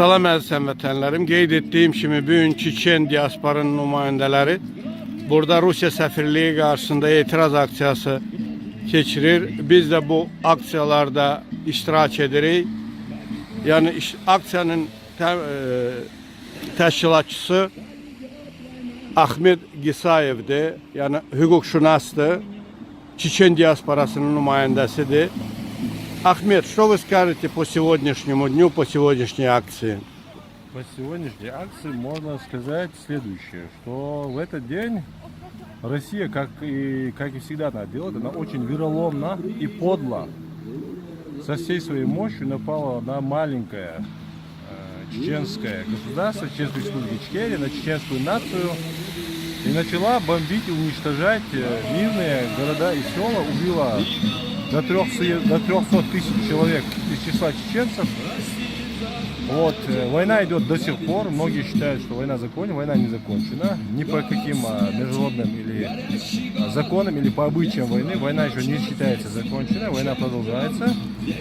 Salam əziz həmvətənlərim. Qeyd etdiyim kimi bu gün Çiçen diasporunun nümayəndələri burada Rusiya səfirliyi qarşısında etiraz aksiyası keçirir. Biz də bu aksiyalarda iştirak edirik. Yəni aksiyanın tə, ə, təşkilatçısı Ahmet Gisayevdir. Yəni hüquqşünasdır. Çiçen diasporasının nümayəndəsidir. Ахмед, что вы скажете по сегодняшнему дню, по сегодняшней акции? По сегодняшней акции можно сказать следующее, что в этот день Россия, как и, как и всегда она делает, она очень вероломно и подло со всей своей мощью напала на маленькое э, чеченское государство, чеченскую республику Ичкерия, на чеченскую нацию и начала бомбить и уничтожать э, мирные города и села, убила до 300, до 300 тысяч человек из числа чеченцев. Вот, э, война идет до сих пор. Многие считают, что война закончена. Война не закончена. Ни по каким а, международным или а, законам, или по обычаям войны. Война еще не считается законченной. Война продолжается.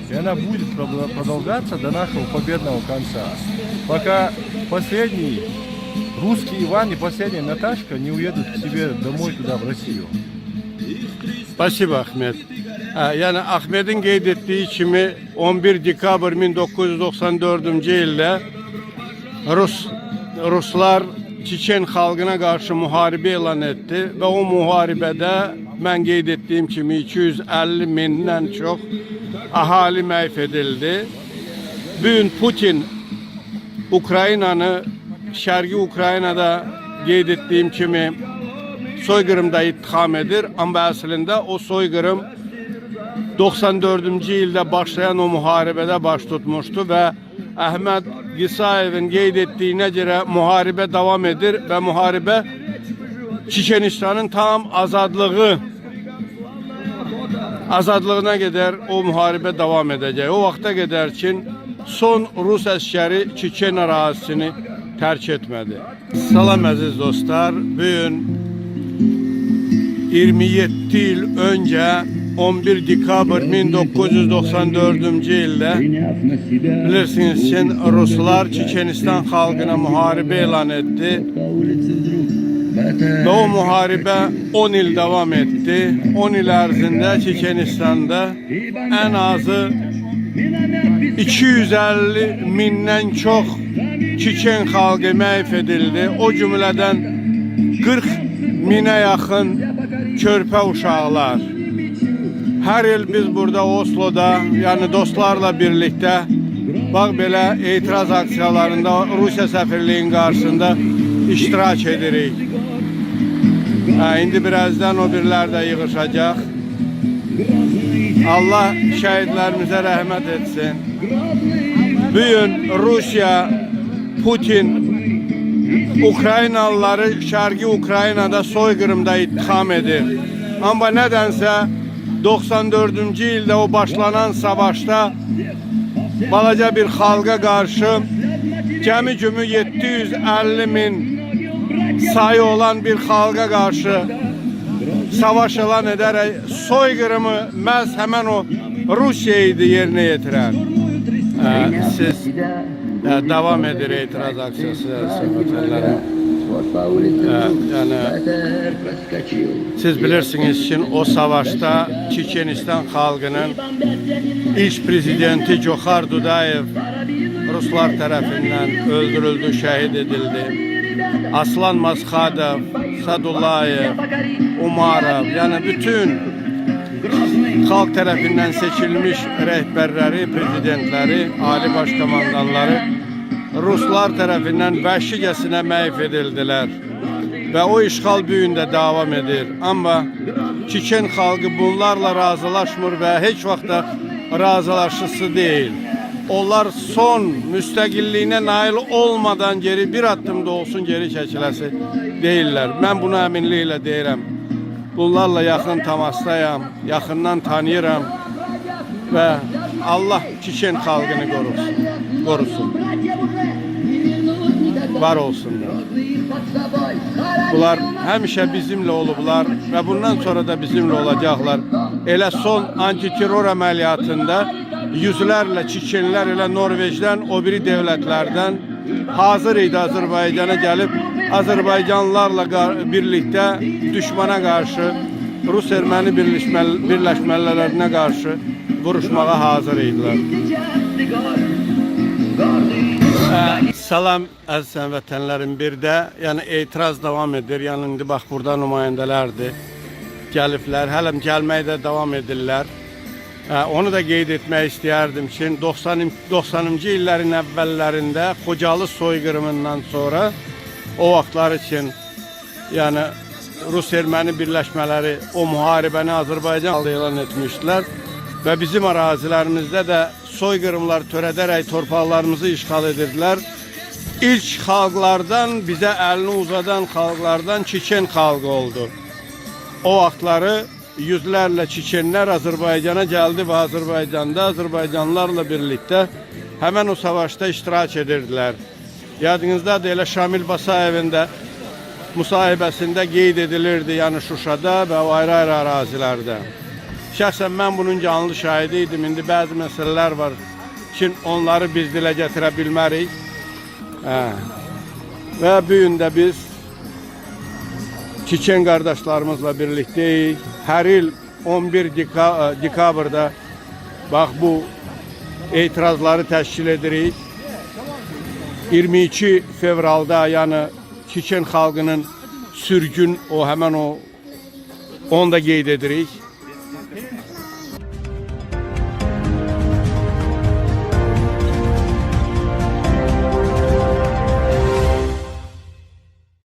И она будет продо- продолжаться до нашего победного конца. Пока последний русский Иван и последняя Наташка не уедут к себе домой туда, в Россию. Spasiba Ahmet. Yani Ahmet'in qeyd etdiyi kimi 11 dekabr 1994-cü ildə Rus Ruslar Çiçen xalqına qarşı müharibə elan etdi və o müharibədə mən qeyd etdiyim kimi 250 mindən çox əhali məhv edildi. Putin Ukraynanı Şərqi Ukraynada qeyd etdiyim kimi soyqırımda ittiham edir. Amma əslində o soyqırım 94-cü ildə başlayan o müharibədə baş tutmuşdu və Əhməd Qisayevin qeyd etdiyinə görə müharibə davam edir və müharibə Çiçenistanın tam azadlığı azadlığına qədər o müharibə davam edəcək. O vaxta qədər ki, son Rus əskəri Çiçen ərazisini tərk etmədi. Salam əziz dostlar. Bu gün 27 il önce 11 dekabr 1994-cü ildə bilirsiniz ki, Ruslar Çeçenistan xalqına müharibə elan etdi və o müharibə 10 il davam etdi. 10 il ərzində Çeçenistanda ən azı 250 mindən çox Çiçen xalqı məhv edildi. O cümlədən 40 minə yaxın körpə uşaqlar. Hər il biz burada Oslo'da, yəni dostlarla birlikdə bax belə etiraz aksiyalarında Rusiya səfirliyinin qarşısında iştirak edirik. Hə, indi birazdan o birlər də yığışacaq. Allah şəhidlərimizə rəhmət etsin. Bu gün Rusiya, Putin Ukraynalıları Şərqi Ukraynada soyqırımda ittiham edir. Amma nədənsə 94-cü ildə o başlanan savaşda balaca bir xalqa qarşı cəmi cümü 750 min sayı olan bir xalqa qarşı savaş elan edərək soyqırımı məhz həmən o Rusiya idi yerinə yetirən. Hə, siz hə, davam edir etiraz aksiyası. Yani Siz bilirsiniz ki o savaşta Çeçenistan halkının ilk prezidenti Coxar Dudayev Ruslar tarafından öldürüldü, şehit edildi. Aslan Maskadov, Sadullayev, Umarov yani bütün halk tarafından seçilmiş rehberleri, prezidentleri, ali başkomandanları Ruslar tarafından vəhşicəsinə məhv edildiler. Ve o işgal büyüğünde devam edir. Ama Çiçen halkı bunlarla razılaşmır ve hiç vaxtda razılaşısı değil. Onlar son müstakilliğine nail olmadan geri bir adım da olsun geri çəkiləsi değiller. Ben bunu əminliklə deyirəm. Bunlarla yaxın təmasdayam, yaxından tanıyıram və Allah Çiçen xalqını qorusun. Qorusun. Var olsunlar. Bunlar həmişə bizimlə olublar və bundan sonra da bizimlə olacaqlar. Elə son antiterror əməliyyatında yüzlərlə Çiçenlər elə Norveçdən, o biri dövlətlərdən hazır idi Azərbaycana gəlib Azərbaycanlılarla birlikdə düşmana qarşı Rus erməni birləşmə- birləşmələrinə qarşı vuruşmağa hazır idilər. Ə, Salam əziz vətənlərim bir də, yəni etiraz davam edir. Yəni indi bax burada nümayəndələrdir. Gəliblər, hələm gəlməyə də davam edirlər. Ə, onu da qeyd etmək istəyərdim ki, 90 90-cı illərin əvvəllərində Xocalı soyqırımından sonra o vaxtlar üçün yəni Rus erməni birləşmələri o müharibəni Azərbaycan elan etmişdilər və bizim ərazilərimizdə də soyqırımlar törədərək torpaqlarımızı işğal edirdilər. İlk xalqlardan bizə əlini uzadan xalqlardan Çiçen xalqı oldu. O vaxtları yüzlərlə Çiçenlər Azərbaycana gəldi və Azərbaycanda Azərbaycanlılarla birlikdə həmən o savaşda iştirak edirdilər. Yadınızdadır elə Şamil Basayevin də müsahibəsində qeyd edilirdi, yəni Şuşada və ayrı-ayrı ərazilərdə. Şəxsən mən bunun canlı şahidi idim. İndi bəzi məsələlər var ki, onları biz dilə gətirə bilmərik. Hə. Və bu də biz Çiçen qardaşlarımızla birlikdəyik. Hər il 11 deka dekabrda bax bu etirazları təşkil edirik. 22 fevralda yəni Çiçen xalqının sürgün o həmən o onu da qeyd edirik.